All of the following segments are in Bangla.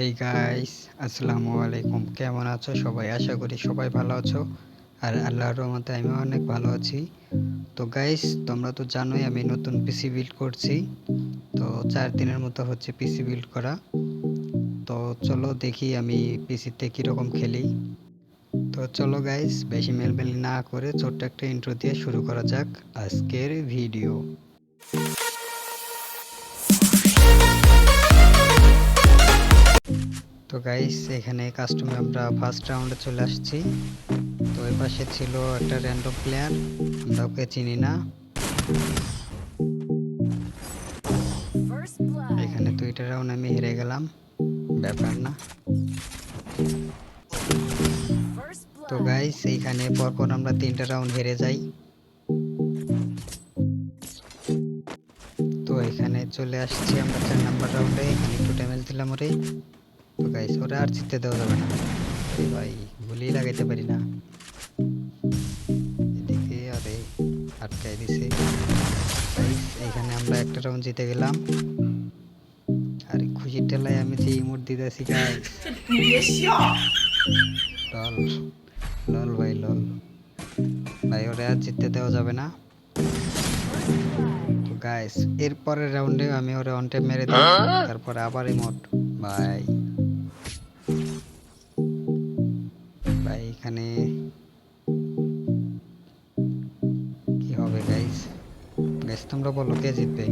হেই গাইস আসসালামু আলাইকুম কেমন আছো সবাই? আশা করি সবাই ভালো আছো। আর আল্লাহর রহমতে আমি অনেক ভালো আছি। তো গাইস তোমরা তো জানোই আমি নতুন পিসি বিল্ড করছি। তো চার দিনের মতো হচ্ছে পিসি বিল্ড করা। তো চলো দেখি আমি পিসিতে কীরকম খেলি। তো চলো গাইস বেশি মেলমেলি না করে ছোট্ট একটা ইন্ট্রো দিয়ে শুরু করা যাক আজকের ভিডিও তো গাইস এখানে কাস্টমে আমরা ফার্স্ট রাউন্ডে চলে আসছি। তো ওই পাশে ছিল একটা র্যান্ডম প্লেয়ার আমরা ওকে চিনি না. এখানে দুইটা রাউন্ড আমি হেরে গেলাম, ব্যাপার না। তো গাইস এইখানে পরপর আমরা তিনটা রাউন্ড হেরে যাই। তো এখানে চলে আসছি আমরা চার নাম্বার রাউন্ডে এখানে একটু ড্যামেজ দিলাম ওরে। গাইস ওরা আর জিততে দেওয়া যাবে না। ভাই গুলি লাগাইতে পারি না। এদিকে আরে আটকাই দিছে। এখানে আমরা একটা রাউন্ড জিতে গেলাম। আর খুশির ঠেলায় আমি যে ইমোট লল লল ভাই লল। ভাই ওরা আর জিততে দেওয়া যাবে না। গাইস এরপরের রাউন্ডে আমি ওরা অন মেরে দিই হ্যাঁ? তারপরে আবার ইমোট ভাই এখানে। কি হবে গাইস গাইস তোমরা বলো কে জিতবে?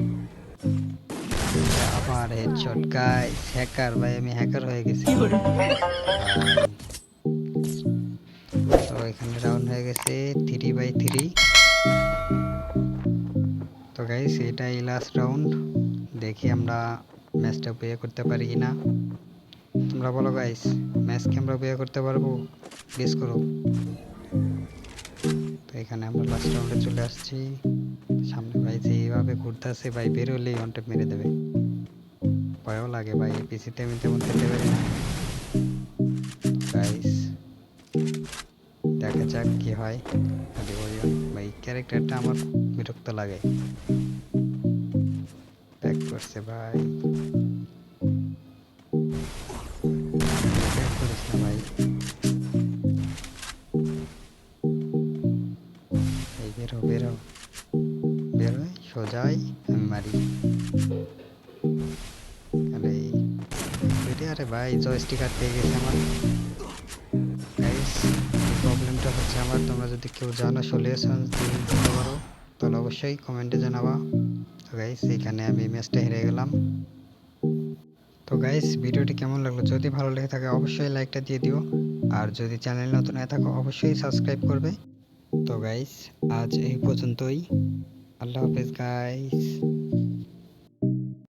আবার হেডশট গাইস হ্যাকার ভাই আমি হ্যাকার হয়ে গেছি। তো এখানে রাউন্ড হয়ে গেছে থ্রি বাই থ্রি তো গাইস এটাই লাস্ট রাউন্ড দেখি আমরা ম্যাচটা বিয়ে করতে পারি কি না তোমরা বলো গাইস ম্যাচ কি আমরা বিয়ে করতে পারব? গেস করো। তো এখানে আমরা লাস্ট রাউন্ডে চলে আসছি। সামনে ভাই যে এইভাবে ঘুরতেছে, ভাই বের হলেই অনটেপ মেরে দেবে। ভয়ও লাগে ভাই পিসিতে আমি তেমন খেতে পারি না। গাইস দেখা যাক কি হয়। ভাই ক্যারেক্টারটা আমার বিরক্ত লাগে। ব্যাক করছে ভাই। করিস না ভাই এই বেরো। বেরো সোজাই মারি আরে আরে ভাই জয়স্টিক আটকে গেছে আমার। প্রবলেমটা হচ্ছে আমার। তোমরা যদি কেউ জানো সলিউশন দিতে তাহলে অবশ্যই কমেন্টে জানাবা। তো গাইস এখানে আমি ম্যাচটা হেরে গেলাম। তো গাইস ভিডিওটি কেমন লাগল? যদি ভালো লেগে থাকে, অবশ্যই লাইকটা দিয়ে দিও। আর যদি চ্যানেল নতুন হয়ে থাকো, অবশ্যই সাবস্ক্রাইব করবে। তো গাইস আজ এই পর্যন্তই। আল্লাহ হাফেজ গাইস